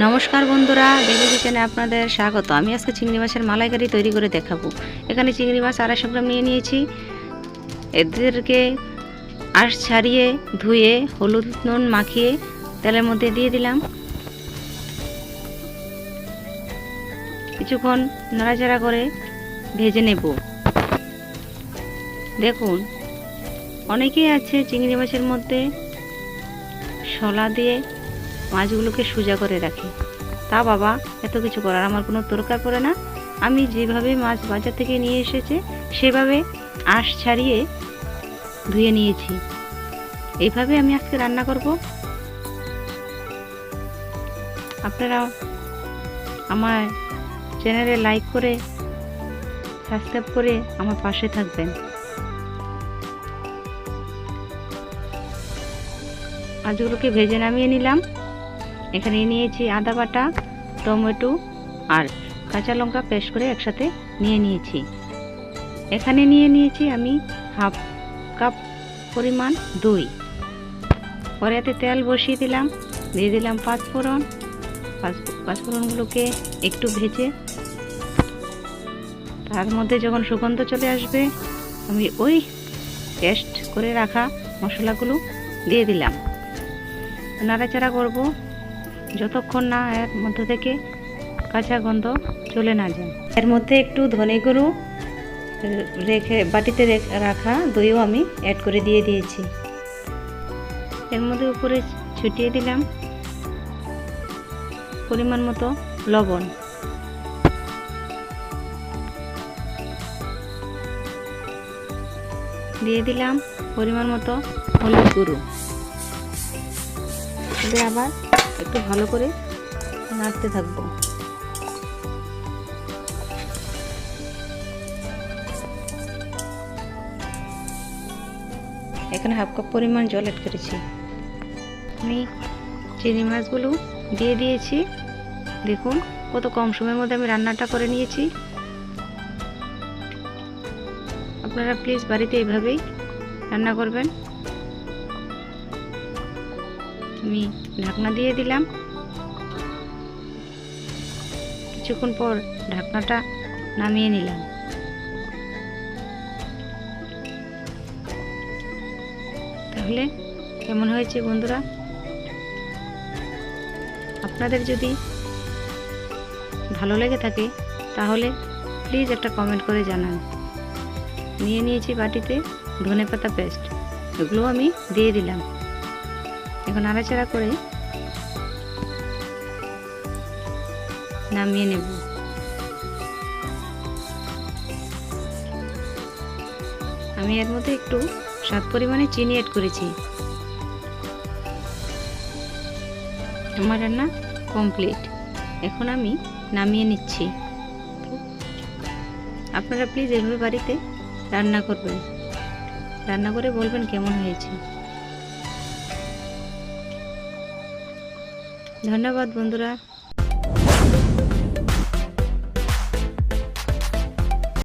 নমস্কার বন্ধুরা, বেবি কিচেনে আপনাদের স্বাগত। আমি আজকে চিংড়ি মাছের মালাইকারি তৈরি করে দেখাবো। এখানে চিংড়ি মাছ আড়াইশো গ্রাম নিয়ে নিয়েছি। এদেরকে আঁশ ছাড়িয়ে, ধুয়ে, হলুদ, নুন মাখিয়ে তেলের মধ্যে দিয়ে দিলাম। কিছুক্ষণ নাড়াচাড়া করে ভেজে নেব। দেখুন, অনেকেই আছে চিংড়ি মাছের মধ্যে শলা দিয়ে মাছগুলোকে সোজা করে রাখি। তা বাবা, এত কিছু করার আমার কোনো দরকার পড়ে না। আমি যেভাবে মাছ বাজার থেকে নিয়ে এসেছে, সেভাবে আঁশ ছাড়িয়ে ধুয়ে নিয়েছি। এইভাবে আমি আজকে রান্না করব। আপনারা আমার চ্যানেলে লাইক করে, সাবস্ক্রাইব করে আমার পাশে থাকবেন। মাছগুলোকে ভেজে নামিয়ে নিলাম। এখানে নিয়েছি আদা বাটা, টমেটো আর কাঁচা লঙ্কা পেস্ট করে একসাথে নিয়ে নিয়েছি। এখানে নিয়ে নিয়েছি আমি হাফ কাপ পরিমাণ দই। কড়াইতে তেল বসিয়ে দিলাম, দিয়ে দিলাম পাঁচফোড়ন। পাঁচ, পাঁচফোড়নগুলোকে একটু ভেজে, তার মধ্যে যখন সুগন্ধ চলে আসবে, আমি ওই পেস্ট করে রাখা মশলাগুলো দিয়ে দিলাম। নাড়াচাড়া করব। যতক্ষণ না এর মধ্যে থেকে কাঁচা গন্ধ চলে না যায়। এর মধ্যে একটু ধনে গুঁড়ো রেখে বাটিতে রাখা দইও আমি অ্যাড করে দিয়ে দিয়েছি। এর মধ্যে উপরে ছুটিয়ে দিলাম পরিমাণ মতো লবণ। দিয়ে দিলাম পরিমাণ মতো হলুদ গুঁড়ো। দিয়ে আবার একটু ভালো করে নাড়তে থাকব। এখানে হাফ কাপ পরিমাণ জল অ্যাড করেছি। আমি চিংড়ি মাছগুলো দিয়ে দিয়েছি। দেখুন কত কম সময়ের মধ্যে আমি রান্নাটা করে নিয়েছি। আপনারা প্লিজ বাড়িতে এইভাবেই রান্না করবেন। আমি ঢাকনা দিয়ে দিলাম। কিছুক্ষণ পর ঢাকনাটা নামিয়ে নিলাম। তাহলে কেমন হয়েছে বন্ধুরা? আপনাদের যদি ভালো লেগে থাকে, তাহলে প্লিজ একটা কমেন্ট করে জানান। নিয়ে নিয়েছি বাটিতে ধনে পাতা পেস্ট এগুলো আমি দিয়ে দিলাম। এখন নাড়াচাড়া করে নামিয়ে নেব। আমি এর মধ্যে একটু স্বাদ পরিমাণে চিনি অ্যাড করেছি। আমার রান্না কমপ্লিট এখন আমি নামিয়ে নিচ্ছি। আপনারা প্লিজ এভাবে বাড়িতে রান্না করবেন। রান্না করে বলবেন কেমন হয়েছে। ধন্যবাদ বন্ধুরা।